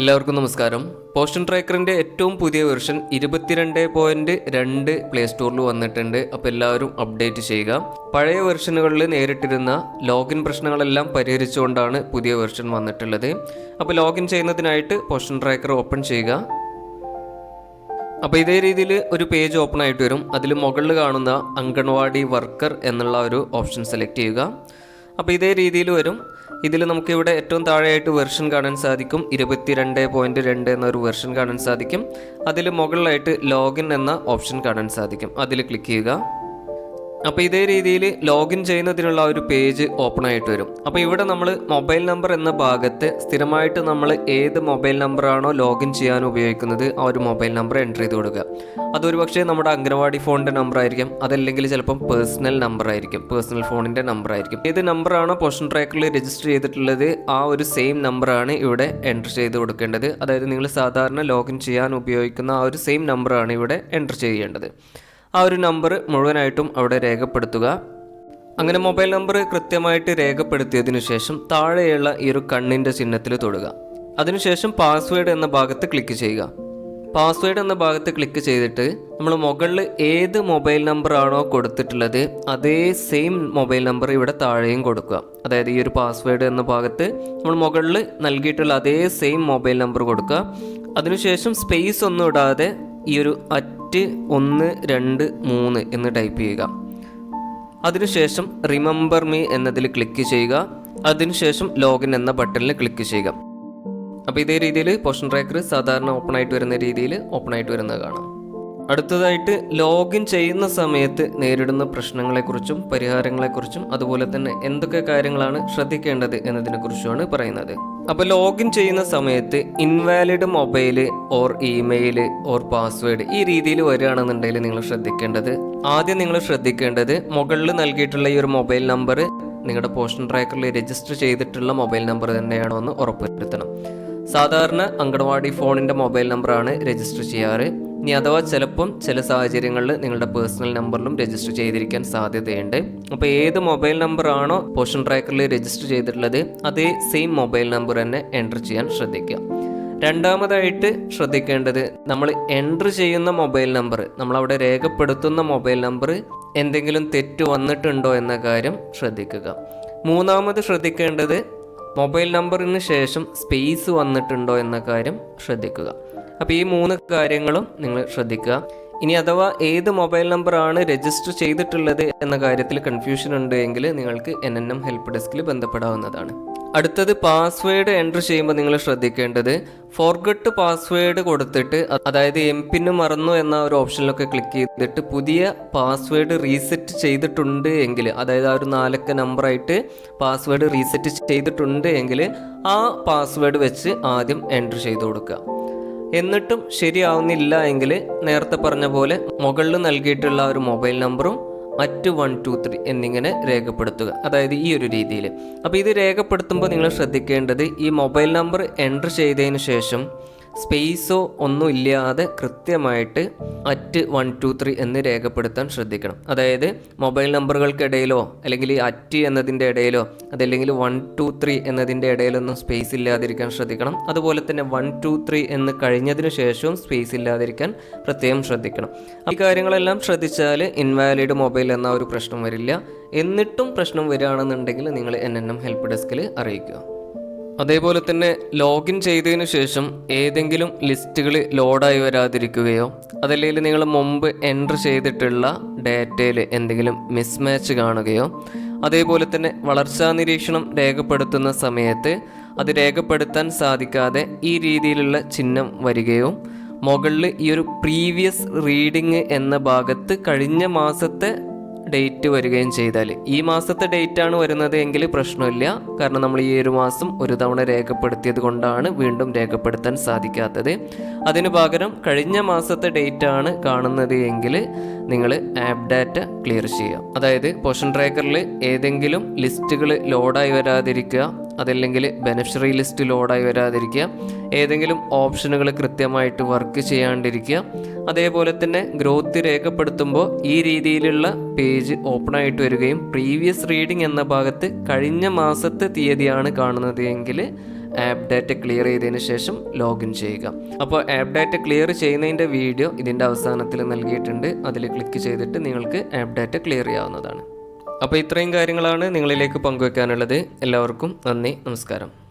എല്ലാവർക്കും നമസ്കാരം. പോസ്റ്റൻ ട്രാക്കറിന്റെ ഏറ്റവും പുതിയ വെർഷൻ ഇരുപത്തിരണ്ട് പോയിന്റ് രണ്ട് പ്ലേ സ്റ്റോറിൽ വന്നിട്ടുണ്ട്. അപ്പോൾ എല്ലാവരും അപ്ഡേറ്റ് ചെയ്യുക. പഴയ വെർഷനുകളിൽ നേരിട്ടിരുന്ന ലോഗിൻ പ്രശ്നങ്ങളെല്ലാം പരിഹരിച്ചുകൊണ്ടാണ് പുതിയ വെർഷൻ വന്നിട്ടുള്ളത്. അപ്പോൾ ലോഗിൻ ചെയ്യുന്നതിനായിട്ട് പോസ്റ്റൻ ട്രാക്കർ ഓപ്പൺ ചെയ്യുക. അപ്പോൾ ഇതേ രീതിയിൽ ഒരു പേജ് ഓപ്പൺ ആയിട്ട് വരും. അതിൽ മുകളിൽ കാണുന്ന അംഗൻവാടി വർക്കർ എന്നുള്ള ഒരു ഓപ്ഷൻ സെലക്ട് ചെയ്യുക. അപ്പോൾ ഇതേ രീതിയിൽ വരും. ഇതിൽ നമുക്കിവിടെ ഏറ്റവും താഴെയായിട്ട് വെർഷൻ കാണാൻ സാധിക്കും. ഇരുപത്തിരണ്ട് പോയിന്റ് രണ്ട് എന്നൊരു വെർഷൻ കാണാൻ സാധിക്കും. അതിൽ മുകളിലായിട്ട് ലോഗിൻ എന്ന ഓപ്ഷൻ കാണാൻ സാധിക്കും. അതിൽ ക്ലിക്ക് ചെയ്യുക. അപ്പോൾ ഇതേ രീതിയിൽ ലോഗിൻ ചെയ്യുന്നതിനുള്ള ഒരു പേജ് ഓപ്പൺ ആയിട്ട് വരും. അപ്പോൾ ഇവിടെ നമ്മൾ മൊബൈൽ നമ്പർ എന്ന ഭാഗത്ത് സ്ഥിരമായിട്ട് നമ്മൾ ഏത് മൊബൈൽ നമ്പറാണോ ലോഗിൻ ചെയ്യാൻ ഉപയോഗിക്കുന്നത് ആ ഒരു മൊബൈൽ നമ്പർ എന്റർ ചെയ്ത് കൊടുക്കുക. അതൊരു പക്ഷേ നമ്മുടെ അംഗനവാടി ഫോണിന്റെ നമ്പർ ആയിരിക്കും. അതല്ലെങ്കിൽ ചിലപ്പം പേഴ്സണൽ നമ്പർ ആയിരിക്കും. പേഴ്സണൽ ഫോണിന്റെ നമ്പർ ആയിരിക്കും. ഏത് നമ്പറാണോ പോഷൻ ട്രാക്കിൽ രജിസ്റ്റർ ചെയ്തിട്ടുള്ളത് ആ ഒരു സെയിം നമ്പറാണ് ഇവിടെ എന്റർ ചെയ്ത് കൊടുക്കേണ്ടത്. അതായത് നിങ്ങൾ സാധാരണ ലോഗിൻ ചെയ്യാൻ ഉപയോഗിക്കുന്ന ആ ഒരു സെയിം നമ്പറാണ് ഇവിടെ എന്റർ ചെയ്യേണ്ടത്. ആ ഒരു നമ്പർ മുഴുവനായിട്ടും അവിടെ രേഖപ്പെടുത്തുക. അങ്ങനെ മൊബൈൽ നമ്പർ കൃത്യമായിട്ട് രേഖപ്പെടുത്തിയതിനു ശേഷം താഴെയുള്ള ഈ ഒരു കണ്ണിന്റെ ചിഹ്നത്തിൽ തൊടുക. അതിനുശേഷം പാസ്വേഡ് എന്ന ഭാഗത്ത് ക്ലിക്ക് ചെയ്യുക. പാസ്വേഡ് എന്ന ഭാഗത്ത് ക്ലിക്ക് ചെയ്തിട്ട് നമ്മൾ മുകളിൽ ഏത് മൊബൈൽ നമ്പറാണോ കൊടുത്തിട്ടുള്ളത് അതേ സെയിം മൊബൈൽ നമ്പർ ഇവിടെ താഴെയും കൊടുക്കുക. അതായത് ഈ ഒരു പാസ്വേഡ് എന്ന ഭാഗത്ത് നമ്മൾ മുകളിൽ നൽകിയിട്ടുള്ള അതേ സെയിം മൊബൈൽ നമ്പർ കൊടുക്കുക. അതിനുശേഷം സ്പേസ് ഒന്നും ഇടാതെ ഈ ഒരു അറ്റ് ഒന്ന് രണ്ട് മൂന്ന് എന്ന് ടൈപ്പ് ചെയ്യുക. അതിനുശേഷം റിമെമ്പർ മീ എന്നതിൽ ക്ലിക്ക് ചെയ്യുക. അതിനുശേഷം ലോഗിൻ എന്ന ബട്ടണിൽ ക്ലിക്ക് ചെയ്യുക. അപ്പോൾ ഇതേ രീതിയിൽ പോഷൻ ട്രാക്കർ സാധാരണ ഓപ്പൺ ആയിട്ട് വരുന്ന രീതിയിൽ ഓപ്പൺ ആയിട്ട് വരുന്നത് കാണാം. അടുത്തതായിട്ട് ലോഗിൻ ചെയ്യുന്ന സമയത്ത് നേരിടുന്ന പ്രശ്നങ്ങളെക്കുറിച്ചും പരിഹാരങ്ങളെക്കുറിച്ചും അതുപോലെ തന്നെ എന്തൊക്കെ കാര്യങ്ങളാണ് ശ്രദ്ധിക്കേണ്ടത് എന്നതിനെക്കുറിച്ചുമാണ് പറയുന്നത്. അപ്പോൾ ലോഗിൻ ചെയ്യുന്ന സമയത്ത് invalid mobile or email or password ഈ രീതിയിൽ വരികയാണെന്നുണ്ടെങ്കിൽ നിങ്ങൾ ശ്രദ്ധിക്കേണ്ടത്. ആദ്യം നിങ്ങൾ ശ്രദ്ധിക്കേണ്ടത് മുകളിൽ നൽകിയിട്ടുള്ള ഈ ഒരു മൊബൈൽ നമ്പർ നിങ്ങളുടെ പോഷൻ ട്രാക്കറിൽ രജിസ്റ്റർ ചെയ്തിട്ടുള്ള മൊബൈൽ നമ്പർ തന്നെയാണോ എന്ന് ഉറപ്പുവരുത്തണം. സാധാരണ അങ്കണവാടി ഫോണിന്റെ മൊബൈൽ നമ്പറാണ് രജിസ്റ്റർ ചെയ്യാറ്. ഇനി അഥവാ ചിലപ്പം ചില സാഹചര്യങ്ങളിൽ നിങ്ങളുടെ പേഴ്സണൽ നമ്പറിലും രജിസ്റ്റർ ചെയ്തിരിക്കാൻ സാധ്യതയുണ്ട്. അപ്പോൾ ഏത് മൊബൈൽ നമ്പറാണോ പോഷൻ ട്രാക്കറിൽ രജിസ്റ്റർ ചെയ്തിട്ടുള്ളത് അതേ സെയിം മൊബൈൽ നമ്പർ തന്നെ എന്റർ ചെയ്യാൻ ശ്രദ്ധിക്കുക. രണ്ടാമതായിട്ട് ശ്രദ്ധിക്കേണ്ടത് നമ്മൾ എന്റർ ചെയ്യുന്ന മൊബൈൽ നമ്പർ നമ്മളവിടെ രേഖപ്പെടുത്തുന്ന മൊബൈൽ നമ്പർ എന്തെങ്കിലും തെറ്റ് വന്നിട്ടുണ്ടോ എന്ന കാര്യം ശ്രദ്ധിക്കുക. മൂന്നാമത് ശ്രദ്ധിക്കേണ്ടത് മൊബൈൽ നമ്പറിന് ശേഷം സ്പേസ് വന്നിട്ടുണ്ടോ എന്ന കാര്യം ശ്രദ്ധിക്കുക. അപ്പോൾ ഈ മൂന്ന് കാര്യങ്ങളും നിങ്ങൾ ശ്രദ്ധിക്കുക. ഇനി അഥവാ ഏത് മൊബൈൽ നമ്പറാണ് രജിസ്റ്റർ ചെയ്തിട്ടുള്ളത് എന്ന കാര്യത്തിൽ കൺഫ്യൂഷൻ ഉണ്ട് എങ്കിൽ നിങ്ങൾക്ക് എൻ എൻ എം ഹെൽപ്പ് ഡെസ്കിൽ ബന്ധപ്പെടാവുന്നതാണ്. അടുത്തത് പാസ്വേഡ് എന്റർ ചെയ്യുമ്പോൾ നിങ്ങൾ ശ്രദ്ധിക്കേണ്ടത് ഫോർഗട്ട് പാസ്വേഡ് കൊടുത്തിട്ട് അതായത് എം പിന് മറന്നു എന്ന ഒരു ഓപ്ഷനിലൊക്കെ ക്ലിക്ക് ചെയ്തിട്ട് പുതിയ പാസ്വേഡ് റീസെറ്റ് ചെയ്തിട്ടുണ്ട് എങ്കിൽ അതായത് ആ ഒരു നാലക്ക നമ്പറായിട്ട് പാസ്വേഡ് റീസെറ്റ് ചെയ്തിട്ടുണ്ട് എങ്കിൽ ആ പാസ്വേഡ് വെച്ച് ആദ്യം എന്റർ ചെയ്ത് കൊടുക്കുക. എന്നിട്ടും ശരിയാവുന്നില്ല എങ്കിൽ നേരത്തെ പറഞ്ഞ പോലെ മുകളിൽ നൽകിയിട്ടുള്ള ഒരു മൊബൈൽ നമ്പറും അറ്റ് വൺ ടു ത്രീ എന്നിങ്ങനെ രേഖപ്പെടുത്തുക. അതായത് ഈ ഒരു രീതിയിൽ അപ്പോൾ ഇത് രേഖപ്പെടുത്തുമ്പോൾ നിങ്ങൾ ശ്രദ്ധിക്കേണ്ടത് ഈ മൊബൈൽ നമ്പർ എന്റർ ചെയ്തതിന് ശേഷം സ്പേസോ ഒന്നും ഇല്ലാതെ കൃത്യമായിട്ട് അറ്റ് വൺ ടു ത്രീ എന്ന് രേഖപ്പെടുത്താൻ ശ്രദ്ധിക്കണം. അതായത് മൊബൈൽ നമ്പറുകൾക്കിടയിലോ അല്ലെങ്കിൽ അറ്റ് എന്നതിന്റെ ഇടയിലോ അതല്ലെങ്കിൽ വൺ ടു ത്രീ എന്നതിന്റെ ഇടയിലൊന്നും സ്പേസ് ഇല്ലാതിരിക്കാൻ ശ്രദ്ധിക്കണം. അതുപോലെ തന്നെ വൺ ടു ത്രീ എന്ന് കഴിഞ്ഞതിന് ശേഷവും സ്പേസ് ഇല്ലാതിരിക്കാൻ പ്രത്യേകം ശ്രദ്ധിക്കണം. ഈ കാര്യങ്ങളെല്ലാം ശ്രദ്ധിച്ചാൽ ഇൻവാലിഡ് മൊബൈൽ എന്ന ഒരു പ്രശ്നം വരില്ല. എന്നിട്ടും പ്രശ്നം വരികയാണെന്നുണ്ടെങ്കിൽ നിങ്ങൾ എൻ എൻ എം ഹെൽപ്പ് ഡെസ്കിൽ അറിയിക്കുക. അതേപോലെ തന്നെ ലോഗിൻ ചെയ്തതിനു ശേഷം ഏതെങ്കിലും ലിസ്റ്റുകൾ ലോഡായി വരാതിരിക്കുകയോ അതല്ലെങ്കിൽ നിങ്ങൾ മുമ്പ് എന്റർ ചെയ്തിട്ടുള്ള ഡാറ്റയിൽ എന്തെങ്കിലും മിസ്മാച്ച് കാണുകയോ അതേപോലെ തന്നെ വളർച്ചാ നിരീക്ഷണം രേഖപ്പെടുത്തുന്ന സമയത്ത് അത് രേഖപ്പെടുത്താൻ സാധിക്കാതെ ഈ രീതിയിലുള്ള ചിഹ്നം വരികയോ മുകളിൽ ഈ ഒരു പ്രീവിയസ് റീഡിങ് എന്ന ഭാഗത്ത് കഴിഞ്ഞ മാസത്തെ ഡേറ്റ് വരികയും ചെയ്താൽ ഈ മാസത്തെ ഡേറ്റ് ആണ് വരുന്നത് എങ്കിൽ പ്രശ്നമില്ല. കാരണം നമ്മൾ ഈ ഒരു മാസം ഒരു തവണ രേഖപ്പെടുത്തിയത് കൊണ്ടാണ് വീണ്ടും രേഖപ്പെടുത്താൻ സാധിക്കാത്തത്. അതിനു പകരം കഴിഞ്ഞ മാസത്തെ ഡേറ്റ് ആണ് കാണുന്നത് എങ്കിൽ നിങ്ങൾ ആപ്പ് ഡാറ്റ ക്ലിയർ ചെയ്യുക. അതായത് പോഷൻ ട്രാക്കറിൽ ഏതെങ്കിലും ലിസ്റ്റുകൾ ലോഡായി വരാതിരിക്കുക. അതല്ലെങ്കിൽ ബെനഫിഷ്യറി ലിസ്റ്റ് ലോഡായി വരാതിരിക്കുക. ഏതെങ്കിലും ഓപ്ഷനുകൾ കൃത്യമായിട്ട് വർക്ക് ചെയ്യാണ്ടിരിക്കുക. അതേപോലെ തന്നെ ഗ്രോത്ത് രേഖപ്പെടുത്തുമ്പോൾ ഈ രീതിയിലുള്ള പേജ് ഓപ്പൺ ആയിട്ട് വരികയും പ്രീവിയസ് റീഡിംഗ് എന്ന ഭാഗത്ത് കഴിഞ്ഞ മാസത്തെ തീയതിയാണ് കാണുന്നത് എങ്കിൽ ആപ്പ് ഡാറ്റ ക്ലിയർ ചെയ്തതിന് ശേഷം ലോഗിൻ ചെയ്യുക. അപ്പോൾ ആപ്പ് ഡാറ്റ ക്ലിയർ ചെയ്യുന്നതിന്റെ വീഡിയോ ഇതിന്റെ അവസാനത്തിൽ നൽകിയിട്ടുണ്ട്. അതിൽ ക്ലിക്ക് ചെയ്തിട്ട് നിങ്ങൾക്ക് ആപ്പ് ഡാറ്റ ക്ലിയർ ചെയ്യാവുന്നതാണ്. അപ്പോൾ ഇത്രയും കാര്യങ്ങളാണ് നിങ്ങളിലേക്ക് പങ്കുവെക്കാനുള്ളത്. എല്ലാവർക്കും നന്ദി നമസ്കാരം.